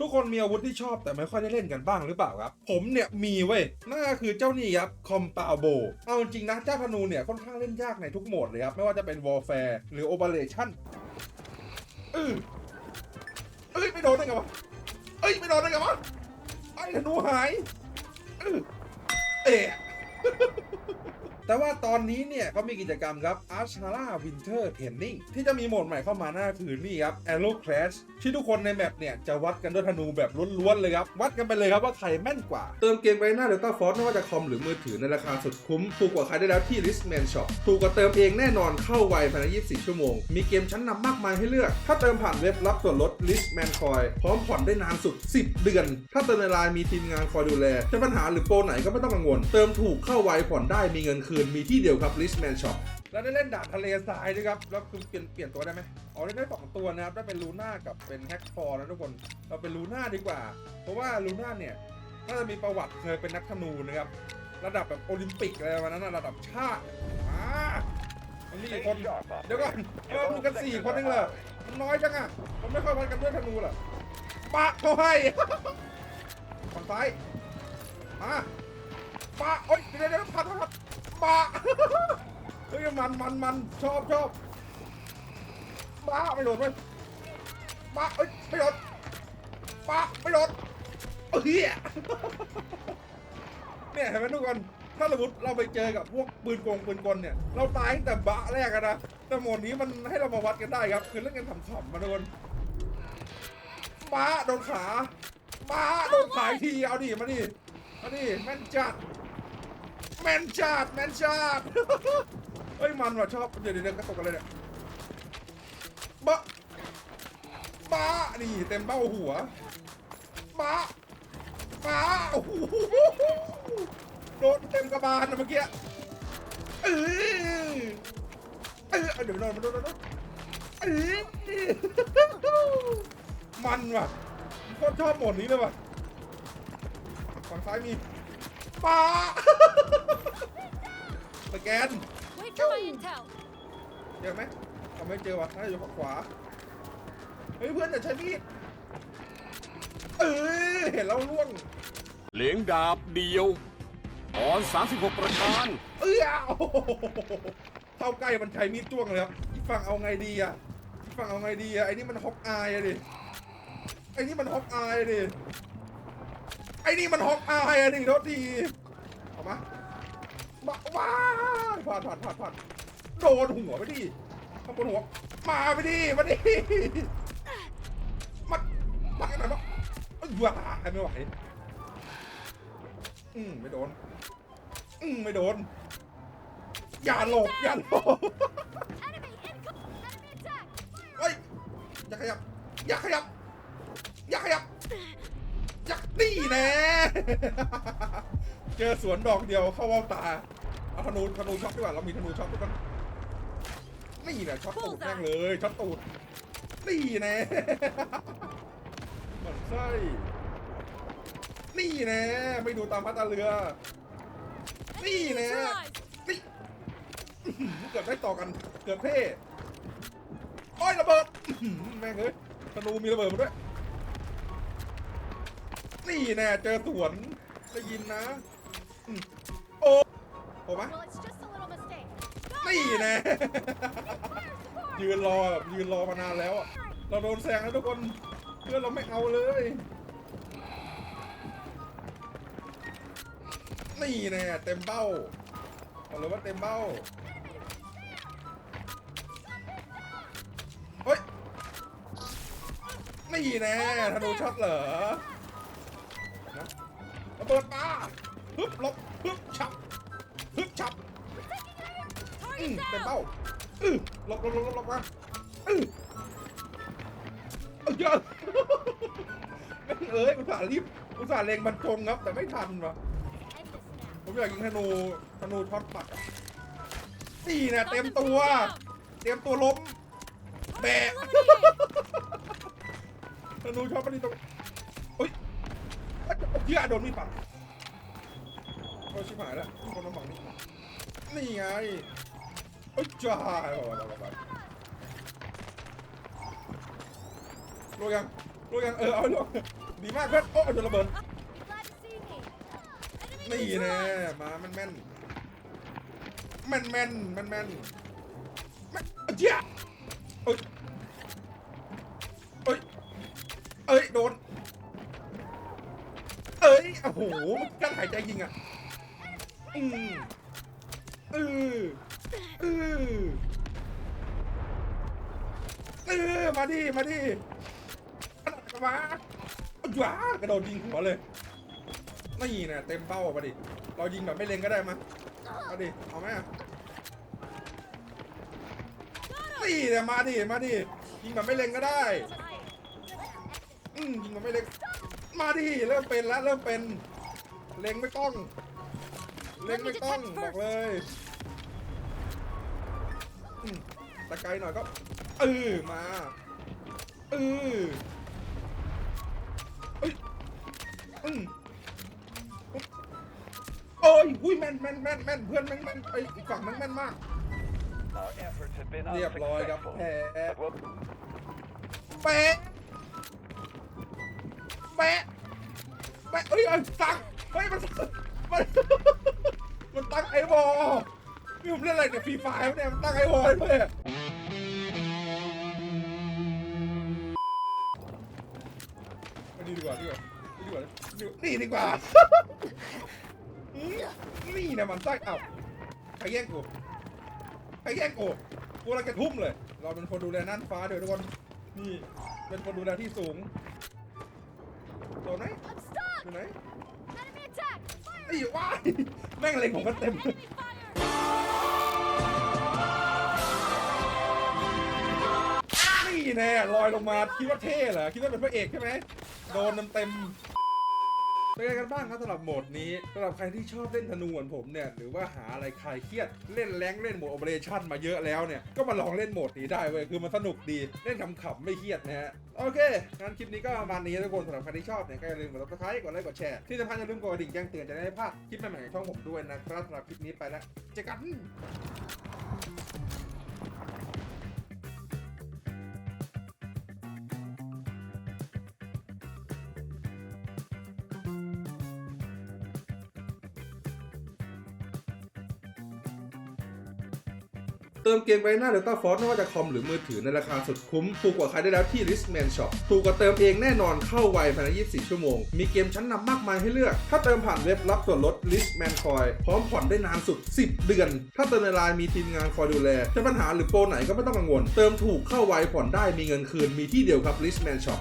ทุกคนมีอาวุธที่ชอบแต่ไม่ค่อยได้เล่นกันบ้างหรือเปล่าครับ ผมเนี่ยมีเว้ยนั่นก็คือเจ้านี่ครับคอมปาโบเอาจริงนะเจ้าธนูเนี่ยค่อนข้างเล่นยากในทุกโหมดเลยครับ ไม่ว่าจะเป็นวอลแฟร์หรือโอเปอเรชั่นเออเอ้ยไม่โดนได้ไงวะเอ้ยไม่โดนได้ไงวะไอ้ธนูหายเออเอะ แต่ว่าตอนนี้เนี่ยก็มีกิจกรรมครับ a r c h a r a Winter Training ที่จะมีโหมดใหม่เข้ามาหน้าคือนี่ครับ Arrow Clash ที่ทุกคนในแมปเนี่ย จะวัดกันด้วยธนูแบบล้วนๆเลยครับ วัดกันไปเลยครับว่าใครแม่นกว่า เติมเกมไปหน้า Delta Force ไม่ว่าจะคอมหรือมือถือในราคาสุดคุ้ม ถูกกว่าใครได้แล้วที่ Listman Shop ถูกกว่าเติมเองแน่นอนเข้าไวภายใน 24 ชั่วโมง มีเกมชั้นนำมากมายให้เลือก ถ้าเติมผ่านเว็บรับส่วนลด Listman Coin พร้อมผ่อนได้นานสุด 10 เดือน ถ้าเติมในไลน์มีทีมงานคอยดูแลจะปัญหาหรือโปรไหนก็ไม่ต้องกังวล เติมถูกเข้าไวผ่อนได้มีเงินคืนมีที่เดียวครับ Listman Shop แล้วได้เล่นดาบทะเลทรายด้วยครับ แล้วคือเปลี่ยนเปลี่ยนตัวได้ไหมอ๋อได้ได้สองตัวนะครับ ได้เป็นลูน่ากับเป็นแฮกฟอร์นะทุกคน เราเป็นลูน่าดีกว่า เพราะว่าลูน่าเนี่ยน่าจะมีประวัติเคยเป็นนักธนูนะครับ ระดับแบบโอลิมปิกอะไรประมาณนั้นระดับชาติอ่ามันมีกี่คน เดี๋ยวก่อนเราดูกันสี่คนเองเหรอมันน้อยจังอะ มันไม่ค่อยวัดกันด้วยธนูเหรอปะเขาให้ฝั่งซ้าย มา ปะโอ๊ยเดี๋ยวเดี๋ยวพัดพัดพัดปะเฮ้ยมันมันมันชอบชอบปะไม่โดนเว้ยปะเอ้ยไม่โดนปะไม่โดนเอ้ยเนี่ยเห็นไหมทุกคนถ้าสมมติเราไปเจอกับพวกปืนกงปืนกลเนี่ย เราตายตั้งแต่บะแรกนะแต่โหมดนี้มันให้เรามาวัดกันได้ครับ คือเล่นกันขำๆมาโดนบ้าโดนขาบ้าโดนขาทีเอาดิมาดิมาดิแม่นจัด แม่นจัดแม่นจัดเฮ้ยมันว่ะชอบเดี๋ยวเดี๋ยวกระตกกันเลยเนี่ยบ้าบ้านี่เต็มเบ้าหัวบ้าบ้าโอ้โหโดนเต็มกระบาลนะเมื่อกี้เออเออเดี๋ยวโดนมาโดนโดนโดนเออมันว่ะโคตรชอบหมดนี้เลยว่ะฝั่งซ้ายมี ปลาสแกน Wait for my intel. เจอไหมเราไม่เจอว่ะน่าจะอยู่ฝั่งขวา เฮ้ยเพื่อนอย่าใช้มีด เออเห็นแล้วล่วง เหลียงดาบเดียวอ่อน 36 ประการเอ้ยโอ้โหเข้าใกล้มันใช้มีดจ้วงเลยครับอีกฝั่งเอาไงดีอะอีกฝั่งเอาไงดีอะไอ้นี่มันฮอกอายอะดิ ไอ้นี่มันฮอกอายอะดิ ไอ้นี่มันฮอกอายอะดิโทษทีเอามามาว้าผ่านผ่านผ่านผ่านโดนหัวไปดิข้างบนหัว มาไปดิมาดิมามากันหน่อยมาเอ้ยว้าไม่ไหวอืมไม่โดน อืมไม่โดน อย่าหลบอย่าหลบเฮ้ยอย่าขยับอย่าขยับอย่าขยับ นี่แน่เจอสวนดอกเดียวเข้าเว่าวตา เอาธนูธนูช็อตดีกว่าเรามีธนูช็อตทุกคนนี่แหละช็อตตูดแม่งเลยช็อตตูดนี่แน่มันไส้นี่แน่ไม่ดูตามพัตตาเรือ นี่แน่นี่เกือบได้ต่อกันเกือบเท่โอ้ยระเบิดแม่งเอ้ยธนูมีระเบิดมาด้วย นี่แน่เจอสวนได้ยินนะอืมโอ้โหไหม Well, it's just a little mistake. นี่แน่ Fire support! ยืนรอแบบยืนรอมานานแล้วอะเราโดนแซงแล้วทุกคนเพื่อนเราไม่เอาเลย นี่แน่เต็มเบ้าบอกเลยว่าเต็มเบ้าเฮ้ยนี่แน่ธนูช็อตเหรอนะ ระเบิดมาฮึบหลบฮึบฉับฮึบฉับอืมเต็ม down! เป้าอือหลบหลบหลบหลบลบมาอือเอาเยอะแม่งเอ้ยอุตส่าห์รีบอุตส่าห์เล็งบรรจงครับ แต่ไม่ทันวะผมอยากยิงธนูธนูช็อตปัดอะนี่นะเต็มตัว เตรียมตัวล้มแบะธนูช็อตปัดนี่ตรง เอ้ยเหี้ยโดนมีดปัดโอ้ชิบหายแล้วมีคนมาบังนี่นี่ไงเอ้ยจ้าไปไปไปไปโลยังโลยังเออเอาให้โลดีมากเพื่อนโอ้โดนระเบิดนี่แน่มาแม่นแม่นแม่นแม่นแม่นแม่นเจ้าเอ้ยเอ้ยเอ้ยโดน เอ้ยโอ้โหกั้นหายใจยิงอะอืมเออเออเออมาดิมาดิมาจ้ากระโดดยิงหัวเลยนี่นะเต็มเป้ามาดิเรายิงแบบไม่เล็งก็ได้มามาดิเอาไหมอะนี่นะมาดิมาดิยิงแบบไม่เล็งก็ได้อืมยิงแบบไม่เล็ง มาดิเริ่มเป็นแล้วเริ่มเป็นเล็งไม่ต้องเล็งไม่ต้องบอกเลยอืมตะไกลหน่อยก็เออมาเออเอ้ยอืมโอ้ยหุ้ยแม่นแม่นแม่นแม่นเพื่อนแม่นแม่นไอยอีกฝั่งแม่นแม่นมาก Our efforts have been เรียบร้อยครับ unsuccessful. แพ้ But we'll แปะ แปะแปะเอ้ยเอ้ยตั้งเฮ้ยมันมันมันตั้งไอ้บอลนี่ผมเล่นอะไรเนี่ยฟรีไฟล์เนี่ยมันตั้งไอ้บอลเลยอันนี้ดีกว่าดีกว่านี่ดีกว่านี่ดีกว่านี่นะมันไส้เอ้าใครแย่งกูใครแย่งกูกูกำลังจะทุ่มเลย เราเป็นคนดูแลน่านฟ้าเดี๋ยวทุกคนนี่เป็นคนดูแลที่สูง อยู่ไหน Enemy attack. Fire. ไอ้ว้ายแม่งเล็งผมก็เต็ม Enemy fire. นี่แน่ลอยลงมาคิดว่าเท่เหรอคิดว่าเป็นพระเอกใช่ไหมโดนเต็มๆ เป็นไงกันบ้างครับสำหรับโหมดนี้สำหรับใครที่ชอบเล่นธนูเหมือนผมเนี่ยหรือว่าหาอะไรคลายเครียดเล่นแรงเล่นโหมดโอเปอเรชั่นมาเยอะแล้วเนี่ยก็มาลองเล่นโหมดนี้ได้เว้ยคือมันสนุกดีเล่นขำๆไม่เครียดนะฮะโอเคงั้นคลิปนี้ก็ประมาณนี้ทุกคนสำหรับใครที่ชอบเนี่ยก็อย่าลืมกด subscribe กดไลค์กดแชร์ที่สำคัญอย่าลืมกดกระดิ่งแจ้งเตือนจะได้ไม่พลาดคลิปใหม่ๆของช่องผมด้วยนะครับสำหรับคลิปนี้ไปแล้วเจอกัน เติมเกมไปหน้าเดลต้าฟอร์ไม่ว่าจะคอมหรือมือถือในราคาสุดคุ้ม ถูกกว่าใครได้แล้วที่ Listman Shop ถูกกว่าเติมเองแน่นอนเข้าไวภายใน 24 ชั่วโมง มีเกมชั้นนำมากมายให้เลือก ถ้าเติมผ่านเว็บรับส่วนลด Listman Coin พร้อมผ่อนได้นานสุด 10 เดือน ถ้าเติมในไลน์มีทีมงานคอยดูแล จะปัญหาหรือโปรไหนก็ไม่ต้องกังวล เติมถูกเข้าไวผ่อนได้มีเงินคืนมีที่เดียวครับ Listman Shop